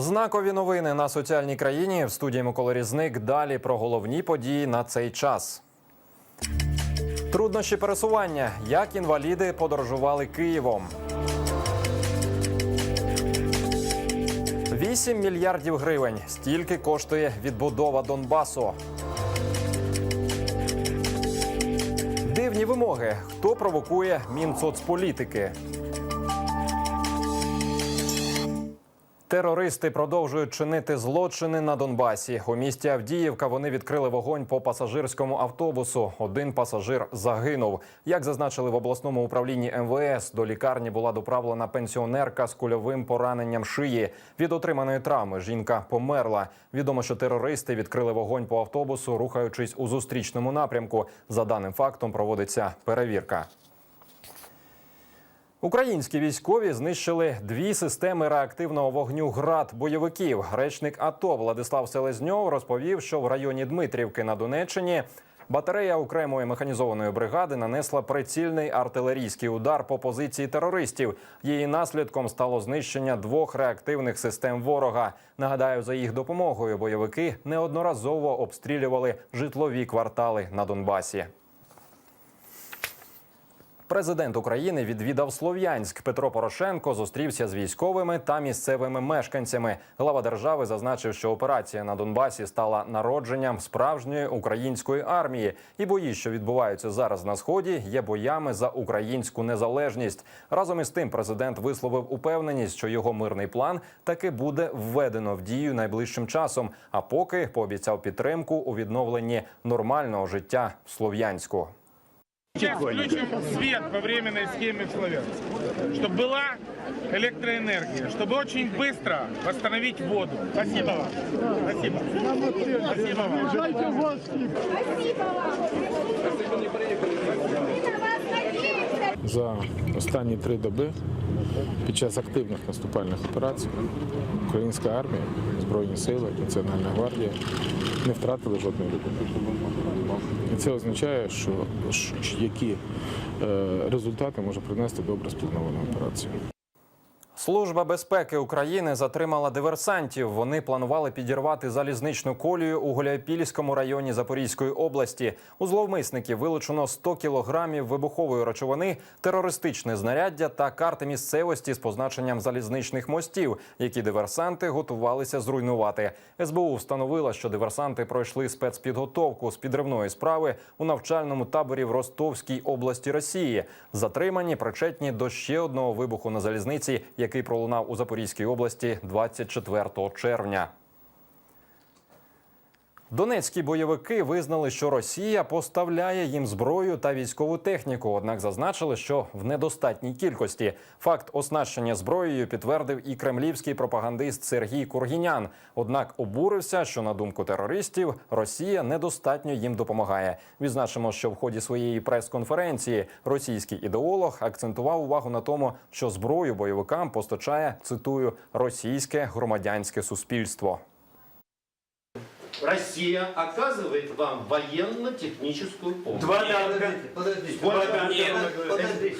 Знакові новини на соціальній країні в студії Микола Різник. Далі про головні події на цей час. Труднощі пересування. Як інваліди подорожували Києвом. 8 мільярдів гривень. Стільки коштує відбудова Донбасу. Дивні вимоги. Хто провокує Мінсоцполітики? Терористи продовжують чинити злочини на Донбасі. У місті Авдіївка вони відкрили вогонь по пасажирському автобусу. Один пасажир загинув. Як зазначили в обласному управлінні МВС, до лікарні була доправлена пенсіонерка з кульовим пораненням шиї. Від отриманої травми жінка померла. Відомо, що терористи відкрили вогонь по автобусу, рухаючись у зустрічному напрямку. За даним фактом проводиться перевірка. Українські військові знищили дві системи реактивного вогню град бойовиків. Речник АТО Владислав Селезньов розповів, що в районі Дмитрівки на Донеччині батарея окремої механізованої бригади нанесла прицільний артилерійський удар по позиції терористів. Її наслідком стало знищення двох реактивних систем ворога. Нагадаю, за їх допомогою бойовики неодноразово обстрілювали житлові квартали на Донбасі. Президент України відвідав Слов'янськ. Петро Порошенко зустрівся з військовими та місцевими мешканцями. Глава держави зазначив, що операція на Донбасі стала народженням справжньої української армії, і бої, що відбуваються зараз на сході, є боями за українську незалежність. Разом із тим, президент висловив упевненість, що його мирний план таки буде введено в дію найближчим часом. А поки пообіцяв підтримку у відновленні нормального життя в Слов'янську. Сейчас включим свет по временной схеме в Славянске, чтобы была электроэнергия, чтобы очень быстро восстановить воду. Спасибо вам. Спасибо. Спасибо вам. За останні три доби під час активних наступальних операцій українська армія, Збройні сили, Національна гвардія не втратили жодної людини. Це означає, що які е, результати може принести добре спланована операція. Служба безпеки України затримала диверсантів. Вони планували підірвати залізничну колію у Гуляйпільському районі Запорізької області. У зловмисників вилучено 100 кілограмів вибухової речовини, терористичне знаряддя та карти місцевості з позначенням залізничних мостів, які диверсанти готувалися зруйнувати. СБУ встановила, що диверсанти пройшли спецпідготовку з підривної справи у навчальному таборі в Ростовській області Росії. Затримані причетні до ще одного вибуху на залізниці, який пролунав у Запорізькій області 24 червня. Донецькі бойовики визнали, що Росія поставляє їм зброю та військову техніку. Однак зазначили, що в недостатній кількості факт оснащення зброєю підтвердив і кремлівський пропагандист Сергій Кургінян. Однак обурився, що на думку терористів Росія недостатньо їм допомагає. Відзначимо, що в ході своєї прес-конференції російський ідеолог акцентував увагу на тому, що зброю бойовикам постачає цитую російське громадянське суспільство. Россия оказывает вам военно-техническую помощь. Два танка. Сколько? Нет,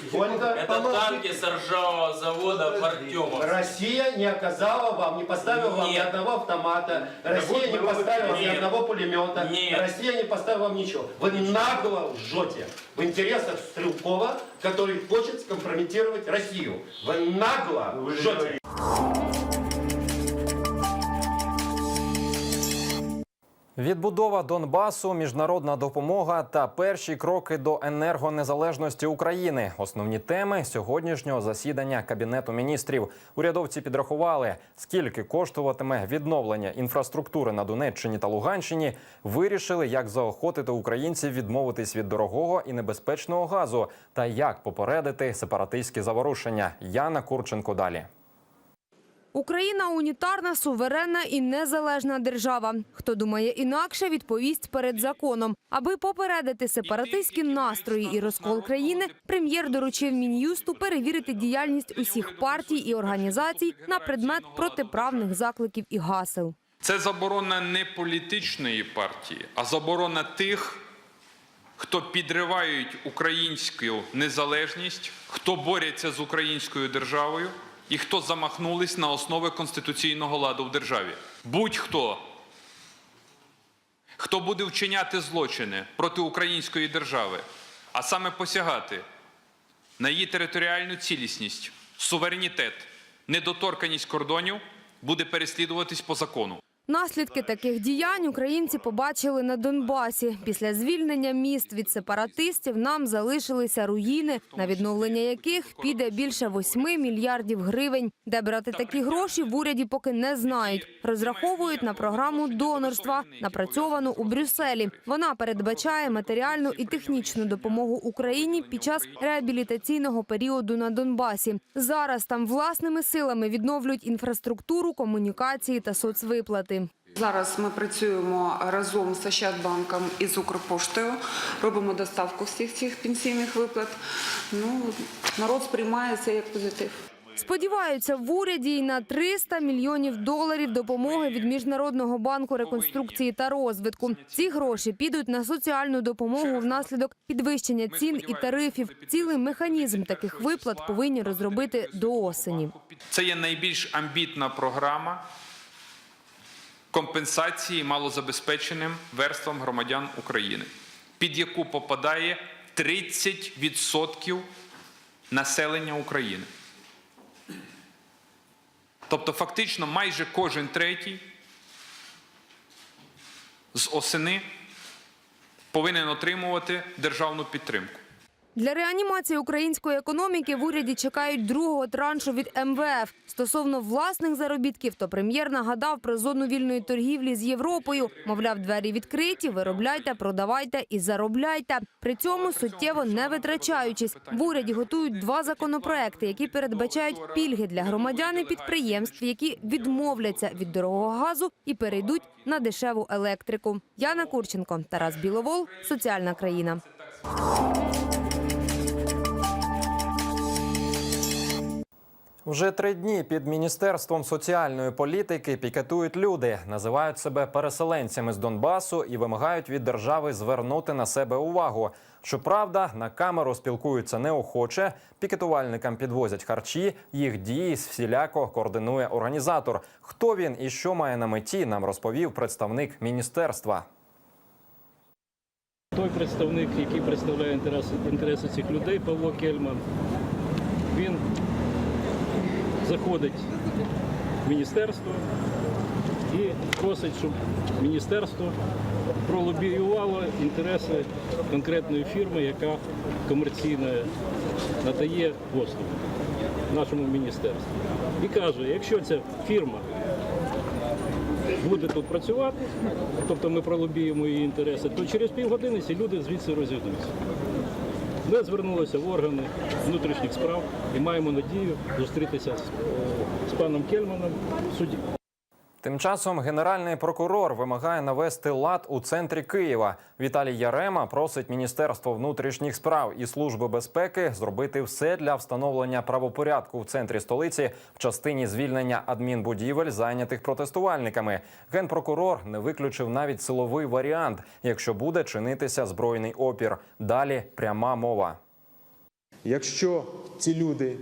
Сколько? Это танки с ржавого завода Артемов. Россия не оказала вам, не поставила вам ни Нет. одного автомата, Россия не поставила ни Нет. одного пулемета, Нет. Россия не поставила вам ничего. Вы нагло лжете в интересах Стрелкова, который хочет скомпрометировать Россию. Вы нагло лжете. Відбудова Донбасу, міжнародна допомога та перші кроки до енергонезалежності України. Основні теми сьогоднішнього засідання кабінету міністрів. Урядовці підрахували, скільки коштуватиме відновлення інфраструктури на Донеччині та Луганщині. Вирішили, як заохотити українців відмовитись від дорогого і небезпечного газу, та як попередити сепаратистські заворушення. Яна Курченко далі. Україна унітарна, суверенна і незалежна держава. Хто думає інакше, відповість перед законом. Аби попередити сепаратистські настрої і розкол країни, прем'єр доручив мін'юсту перевірити діяльність усіх партій і організацій на предмет протиправних закликів і гасел. Це заборона не політичної партії, а заборона тих, хто підривають українську незалежність, хто бореться з українською державою і хто замахнулись на основи конституційного ладу в державі. Будь-хто, хто буде вчиняти злочини проти української держави, а саме посягати на її територіальну цілісність, суверенітет, недоторканість кордонів, буде переслідуватись по закону. Наслідки таких діянь українці побачили на Донбасі. Після звільнення міст від сепаратистів нам залишилися руїни, на відновлення яких піде більше 8 мільярдів гривень. Де брати такі гроші в уряді поки не знають. Розраховують на програму донорства, напрацьовану у Брюсселі. Вона передбачає матеріальну і технічну допомогу Україні під час реабілітаційного періоду на Донбасі. Зараз там власними силами відновлюють інфраструктуру, комунікації та соцвиплати. Зараз ми працюємо разом з Ощадбанком і з Укрпоштою, робимо доставку всіх цих пенсійних виплат. Ну, народ сприймає це як позитив. Сподіваються в уряді й на 300 мільйонів доларів допомоги від Міжнародного банку реконструкції та розвитку. Ці гроші підуть на соціальну допомогу внаслідок підвищення цін і тарифів. Цілий механізм таких виплат повинні розробити до осені. Це є найбільш амбітна програма компенсації малозабезпеченим верствам громадян України, під яку попадає 30% населення України. Тобто, фактично, майже кожен третій з осени повинен отримувати державну підтримку. Для реанімації української економіки в уряді чекають другого траншу від МВФ. Стосовно власних заробітків, то прем'єр нагадав про зону вільної торгівлі з Європою. Мовляв, двері відкриті, виробляйте, продавайте і заробляйте. При цьому суттєво не витрачаючись. В уряді готують два законопроекти, які передбачають пільги для громадян і підприємств, які відмовляться від дорогого газу і перейдуть на дешеву електрику. Яна Курченко, Тарас Біловол, соціальна країна. Вже три дні під міністерством соціальної політики пікетують люди, називають себе переселенцями з Донбасу і вимагають від держави звернути на себе увагу. Щоправда, на камеру спілкуються неохоче. Пікетувальникам підвозять харчі. Їх дії всіляко координує організатор. Хто він і що має на меті, нам розповів представник міністерства. Той представник, який представляє інтереси, інтереси цих людей, Павло Кельман, заходить в міністерство і просить, щоб міністерство пролобіювало інтереси конкретної фірми, яка комерційно надає послуги нашому міністерству. І каже, якщо ця фірма буде тут працювати, тобто ми пролобіємо її інтереси, то через півгодини ці люди звідси розійдуться. Ми звернулися в органи внутрішніх справ і маємо надію зустрітися з, е, паном Кельманом в суді. Тим часом генеральний прокурор вимагає навести лад у центрі Києва. Віталій Ярема просить Міністерство внутрішніх справ і служби безпеки зробити все для встановлення правопорядку в центрі столиці в частині звільнення адмінбудівель, зайнятих протестувальниками. Генпрокурор не виключив навіть силовий варіант, якщо буде чинитися збройний опір. Далі пряма мова. Якщо ці люди,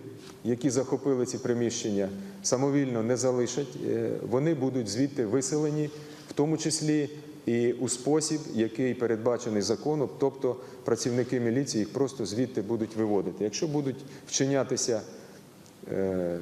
які захопили ці приміщення, самовільно не залишать, е, вони будуть звідти виселені, в тому числі і у спосіб, який передбачений законом, тобто працівники міліції їх просто звідти будуть виводити. Якщо будуть вчинятися е,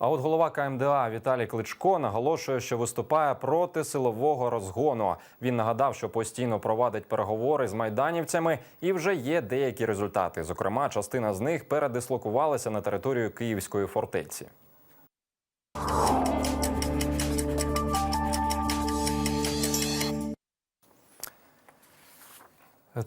А от голова КМДА Віталій Кличко наголошує, що виступає проти силового розгону. Він нагадав, що постійно провадить переговори з майданівцями, і вже є деякі результати. Зокрема, частина з них передислокувалася на територію Київської фортеці.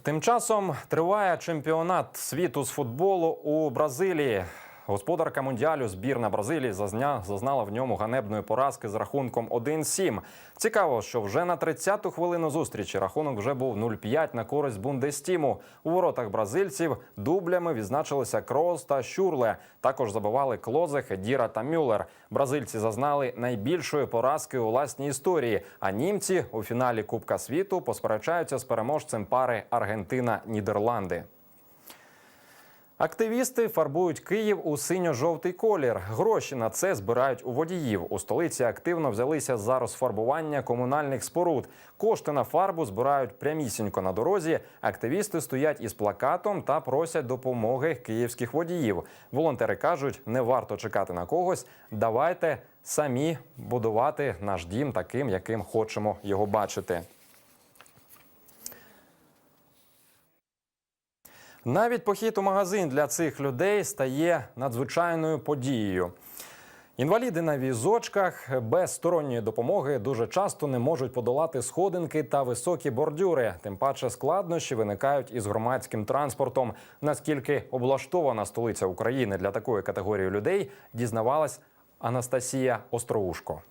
Тим часом триває чемпіонат світу з футболу у Бразилії. Господарка мундіалю збірна Бразилії зазня, зазнала в ньому ганебної поразки з рахунком 1-7. Цікаво, що вже на 30-ту хвилину зустрічі рахунок вже був 0-5 на користь Бундестіму. У воротах бразильців дублями відзначилися Крос та Щурле. Також забивали Клозе, Хедіра та Мюллер. Бразильці зазнали найбільшої поразки у власній історії. А німці у фіналі Кубка світу посперечаються з переможцем пари Аргентина-Нідерланди. Активісти фарбують Київ у синьо-жовтий колір. Гроші на це збирають у водіїв. У столиці активно взялися за розфарбування комунальних споруд. Кошти на фарбу збирають прямісінько на дорозі. Активісти стоять із плакатом та просять допомоги київських водіїв. Волонтери кажуть, не варто чекати на когось. Давайте самі будувати наш дім таким, яким хочемо його бачити. Навіть похід у магазин для цих людей стає надзвичайною подією. Інваліди на візочках без сторонньої допомоги дуже часто не можуть подолати сходинки та високі бордюри. Тим паче складнощі виникають із громадським транспортом. Наскільки облаштована столиця України для такої категорії людей, дізнавалась Анастасія Остроушко.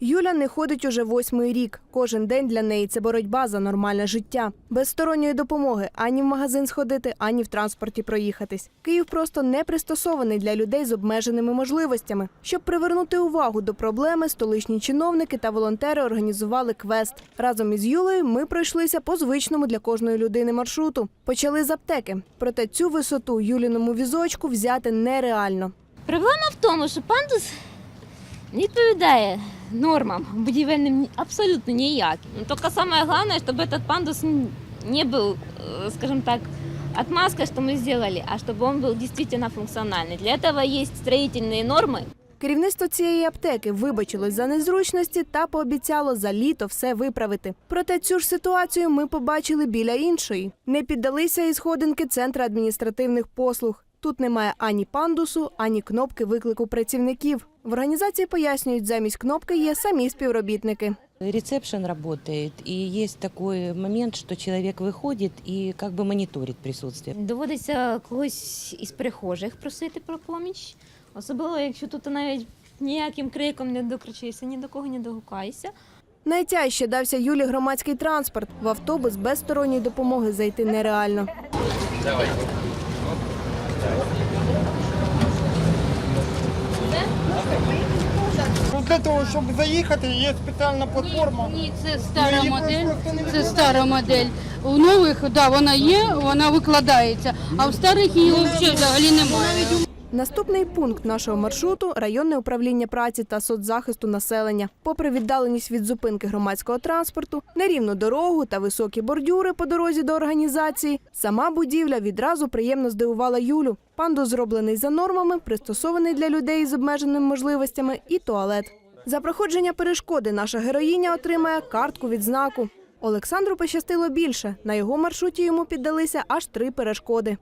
Юля не ходить уже восьмий рік. Кожен день для неї це боротьба за нормальне життя. Без сторонньої допомоги ані в магазин сходити, ані в транспорті проїхатись. Київ просто не пристосований для людей з обмеженими можливостями. Щоб привернути увагу до проблеми, столичні чиновники та волонтери організували квест. Разом із Юлею ми пройшлися по звичному для кожної людини маршруту. Почали з аптеки. Проте цю висоту Юліному візочку взяти нереально. Проблема в тому, що пандус не відповідає нормам будівельним ні- абсолютно ніяким. Ну, Тільки саме головне, щоб этот пандус н- не був, э, скажем так, отмазкой, что мы сделали, а чтобы он был действительно функциональный. Для этого есть строительные нормы, Керівництво цієї аптеки вибачилось за незручності та пообіцяло за літо все виправити. Проте цю ж ситуацію ми побачили біля іншої. Не піддалися і сходинки центра адміністративних послуг. Тут немає ані пандусу, ані кнопки виклику працівників. В організації пояснюють, замість кнопки є самі співробітники. Ресепшн работает, и есть такой момент, что человек выходит и как бы мониторит присутствие. Доводиться когось із прихожих просити про поміч. Особливо, якщо тут навіть ніяким криком не докричишся, ні до кого не догукаєшся. Найтяжче дався Юлі громадський транспорт. В автобус без сторонньої допомоги зайти нереально. Для того, щоб заїхати, є спеціальна платформа. Ні, це стара модель. Це стара модель. У нових, да, вона є, вона викладається, а в старих її взагалі взагалі немає. Наступний пункт нашого маршруту районне управління праці та соцзахисту населення. Попри віддаленість від зупинки громадського транспорту, нерівну дорогу та високі бордюри по дорозі до організації, сама будівля відразу приємно здивувала Юлю. Пандус зроблений за нормами, пристосований для людей з обмеженими можливостями, і туалет. За проходження перешкоди наша героїня отримає картку відзнаку. Олександру пощастило більше. На його маршруті йому піддалися аж три перешкоди.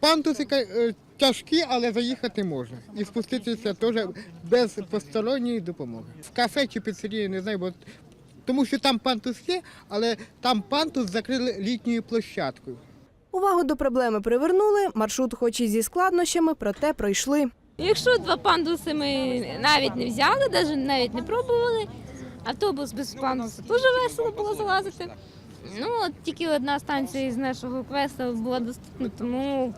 Пандуси е, тяжкі, але заїхати можна. І спуститися теж без посторонньої допомоги. В кафе чи піцерії, не знаю, бо тому що там пандус є, але там пандус закрили літньою площадкою. Увагу до проблеми привернули. Маршрут, хоч і зі складнощами, проте пройшли. Якщо два пандуси ми навіть не взяли, навіть навіть не пробували, автобус без пандусу дуже весело було залазити. Ну, от тільки одна станція із нашого квесту була доступна, тому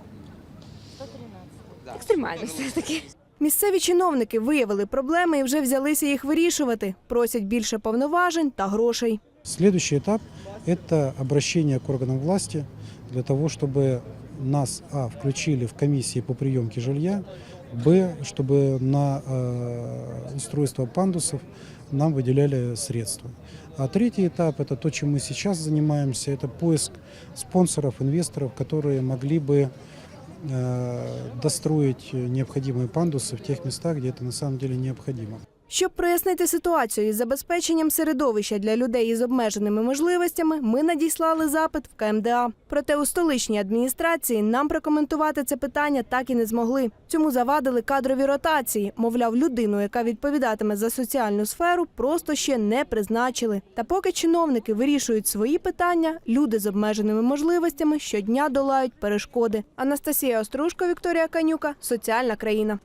екстремально все-таки. Місцеві чиновники виявили проблеми і вже взялися їх вирішувати. Просять більше повноважень та грошей. Следующий этап – это обращение к органам власти для того, чтобы нас, а, включили в комиссии по приемке жилья, б, чтобы на э, устройство пандусов нам выделяли средства. А третий этап – это то, чем мы сейчас занимаемся, это поиск спонсоров, инвесторов, которые могли бы э, достроить необходимые пандусы в тех местах, где это на самом деле необходимо. Щоб прояснити ситуацію із забезпеченням середовища для людей із обмеженими можливостями, ми надіслали запит в КМДА. Проте у столичній адміністрації нам прокоментувати це питання так і не змогли. Цьому завадили кадрові ротації. Мовляв, людину, яка відповідатиме за соціальну сферу, просто ще не призначили. Та поки чиновники вирішують свої питання, люди з обмеженими можливостями щодня долають перешкоди. Анастасія Острушко, Вікторія Канюка, соціальна країна.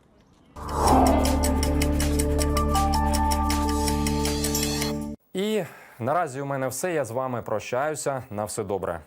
І наразі у мене все. Я з вами прощаюся. На все добре.